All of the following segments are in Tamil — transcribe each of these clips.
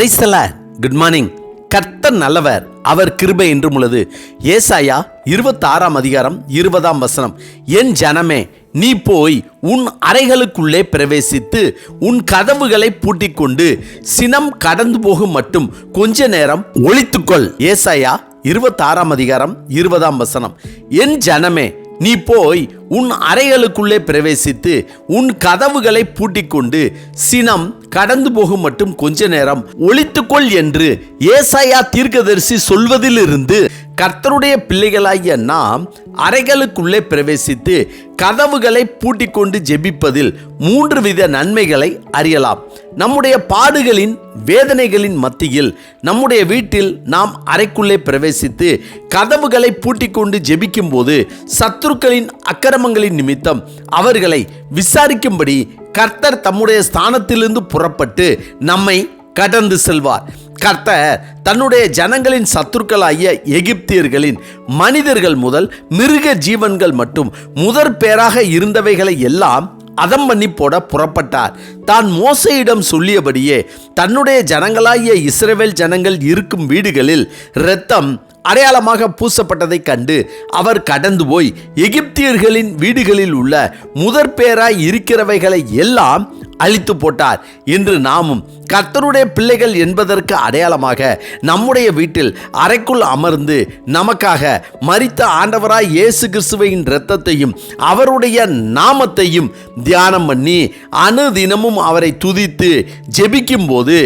பிரைசல குட் மார்னிங் கர்த்தர் நல்லவர் அவர் கிருபை என்றும் உள்ளது. ஏசாயா இருபத்தாறாம் அதிகாரம் இருபதாம் வசனம். என் ஜனமே நீ போய் உன் அறைகளுக்குள்ளே பிரவேசித்து உன் கதவுகளை பூட்டிக்கொண்டு சினம் கடந்து போகும் மட்டும் கொஞ்ச நேரம் ஒழித்துக்கொள். ஏசாயா இருபத்தாறாம் அதிகாரம் இருபதாம் வசனம். என் ஜனமே நீ போய் உன் அறைகளுக்குள்ளே பிரவேசித்து உன் கதவுகளை பூட்டிக்கொண்டு சினம் கடந்து போகும் மட்டும் கொஞ்ச நேரம் ஒழித்துக்கொள் என்று ஏசாயா தீர்க்கதரிசி சொல்வதிலிருந்து கர்த்தருடைய பிள்ளைகளாகிய நாம் அறைகளுக்குள்ளே பிரவேசித்து கதவுகளை பூட்டிக் கொண்டு ஜெபிப்பதில் மூன்று வித நன்மைகளை அறியலாம். நம்முடைய பாடுகளின் வேதனைகளின் மத்தியில் நம்முடைய வீட்டில் நாம் அறைக்குள்ளே பிரவேசித்து கதவுகளை பூட்டிக் கொண்டு ஜெபிக்கும் போது சத்துருக்களின் அக்கிரமங்களின் நிமித்தம் அவர்களை விசாரிக்கும்படி கர்த்தர் தம்முடைய ஸ்தானத்திலிருந்து புறப்பட்டு நம்மை கடந்து செல்வார். கர்த்தர் தன்னுடைய ஜனங்களின் சத்துருக்களாகிய எகிப்தியர்களின் மனிதர்கள் முதல் மிருக ஜீவன்கள் மட்டும் முதற் பேராக இருந்தவைகளை எல்லாம் அதம் பண்ணி போட புறப்பட்டார். தான் மோசையிடம் சொல்லியபடியே தன்னுடைய ஜனங்களாகிய இஸ்ரவேல் ஜனங்கள் இருக்கும் வீடுகளில் இரத்தம் அடையாளமாக பூசப்பட்டதைக் கண்டு அவர் கடந்து போய் எகிப்தியர்களின் வீடுகளில் உள்ள முதற் பேராய் இருக்கிறவைகளை எல்லாம் அழித்து போட்டார். இன்று நாமும் கர்த்தருடைய பிள்ளைகள் என்பதற்கு அடையாளமாக நம்முடைய வீட்டில் அறைக்குள் அமர்ந்து நமக்காக மறித்த ஆண்டவராய் இயேசு கிறிஸ்துவின் இரத்தத்தையும் அவருடைய நாமத்தையும் தியானம் பண்ணி அனுதினமும் அவரை துதித்து ஜெபிக்கும் போது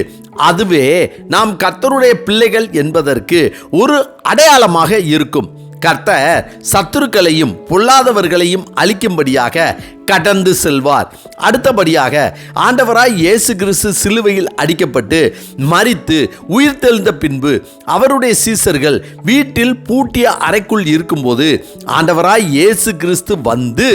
அதுவே நாம் கர்த்தருடைய பிள்ளைகள் என்பதற்கு ஒரு அடையாளமாக இருக்கும். கர்த்தர் சத்துருக்களையும் பொல்லாதவர்களையும் அழிக்கும்படியாக கடந்து செல்வார். அடுத்தபடியாக ஆண்டவராய் இயேசு கிறிஸ்து சிலுவையில் அடிக்கப்பட்டு மறித்து உயிர் தெழுந்த பின்பு அவருடைய சீசர்கள் வீட்டில் பூட்டிய அறைக்குள் இருக்கும்போது ஆண்டவராய் இயேசு கிறிஸ்து வந்து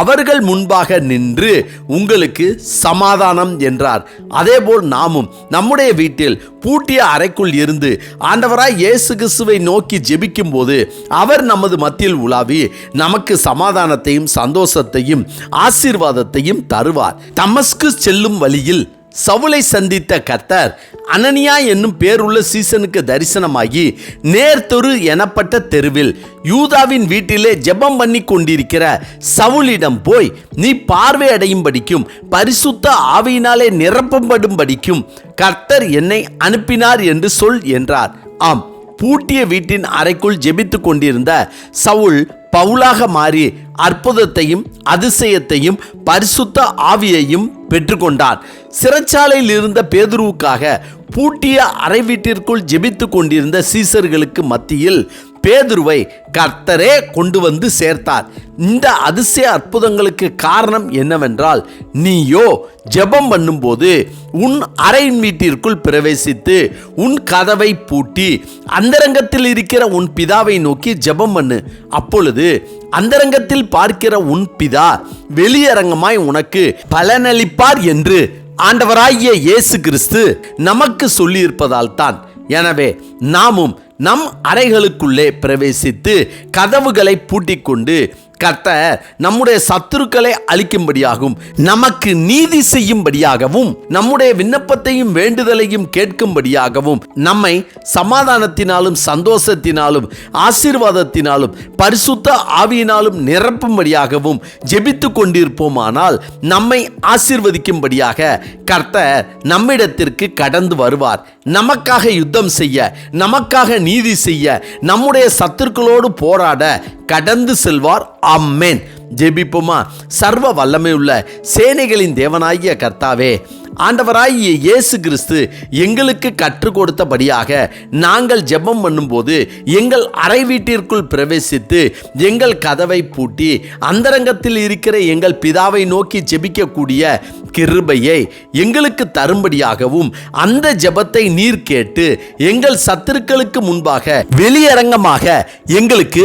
அவர்கள் முன்பாக நின்று உங்களுக்கு சமாதானம் என்றார். அதேபோல் நாமும் நம்முடைய வீட்டில் பூட்டிய அறைக்குள் இருந்து ஆண்டவராய் இயேசு கிறிஸ்துவை நோக்கி ஜெபிக்கும் போது அவர் நமது மத்தியில் உலாவி நமக்கு சமாதானத்தையும் சந்தோஷத்தையும் ஆசீர்வாதத்தையும் தருவார். தமஸ்கு செல்லும் வழியில் சவுலை சந்தித்த கர்த்தர் அனனியா என்னும் பேருள்ள சீசனுக்கு தரிசனமாகி நேர்த்தொரு எனப்பட்ட தெருவில் யூதாவின் வீட்டிலே ஜெபம் பண்ணி கொண்டிருக்கிற சவுலிடம் போய் நீ பார்வை அடையும் படிக்கும் பரிசுத்த ஆவியினாலே நிரப்பப்படும் படிக்கும் கர்த்தர் என்னை அனுப்பினார் என்று சொல் என்றார். ஆம் பூட்டிய வீட்டின் அறைக்குள் ஜெபித்து கொண்டிருந்த சவுல் பவுலாக மாறி அற்புதத்தையும் அதிசயத்தையும் பரிசுத்த ஆவியையும் பெற்றுக்கொண்டார். சிறைச்சாலையில் இருந்த பேதுருவுக்காக பூட்டிய அறை வீட்டிற்குள் ஜெபித்து கொண்டிருந்த சீசர்களுக்கு மத்தியில் பேதுருவை கர்த்தரே கொண்டு வந்து சேர்த்தார். இந்த அதிசய அற்புதங்களுக்கு காரணம் என்னவென்றால் நீயோ ஜெபம் பண்ணும்போது உன் அறையின் வீட்டிற்குள் பிரவேசித்து உன் கதவை பூட்டி அந்தரங்கத்தில் இருக்கிற உன் பிதாவை நோக்கி ஜெபம் பண்ணு. அப்பொழுது அந்தரங்கத்தில் பார்க்கிற உன் பிதா வெளியரங்கமாய் உனக்கு பலனளிப்பார் என்று ஆண்டவராகிய இயேசு கிறிஸ்து நமக்கு சொல்லியிருப்பதால் தான் எனவே நாமும் நம் அறைகளுக்குள்ளே பிரவேசித்து கதவுகளை பூட்டிக்கொண்டு கர்த்தர் நம்முடைய சத்துருக்களை அழிக்கும்படியாகவும் நமக்கு நீதி செய்யும்படியாகவும் நம்முடைய விண்ணப்பத்தையும் வேண்டுதலையும் கேட்கும்படியாகவும் நம்மை சமாதானத்தினாலும் சந்தோஷத்தினாலும் ஆசீர்வாதத்தினாலும் பரிசுத்த ஆவியினாலும் நிரப்பும்படியாகவும் ஜெபித்து கொண்டிருப்போமானால் நம்மை ஆசீர்வதிக்கும்படியாக கர்த்தர் நம்மிடத்திற்கு கடந்து வருவார். நமக்காக யுத்தம் செய்ய நமக்காக நீதி செய்ய நம்முடைய சத்துருக்களோடு போராட கடந்து செல்வார். அம்மேன் ஜெபிப்போமா. சர்வ வல்லமை உள்ள சேனைகளின் தேவனாகிய கர்த்தாவே ஆண்டவராகிய இயேசு கிறிஸ்து எங்களுக்கு கற்றுக் கொடுத்தபடியாக நாங்கள் ஜெபம் பண்ணும்போது எங்கள் அறை வீட்டிற்குள் பிரவேசித்து எங்கள் கதவை பூட்டி அந்தரங்கத்தில் இருக்கிற எங்கள் பிதாவை நோக்கி ஜெபிக்கக்கூடிய கிருபையை எங்களுக்கு தரும்படியாகவும் அந்த ஜெபத்தை நீர் கேட்டு எங்கள் சத்துருக்களுக்கு முன்பாக வெளியரங்கமாக எங்களுக்கு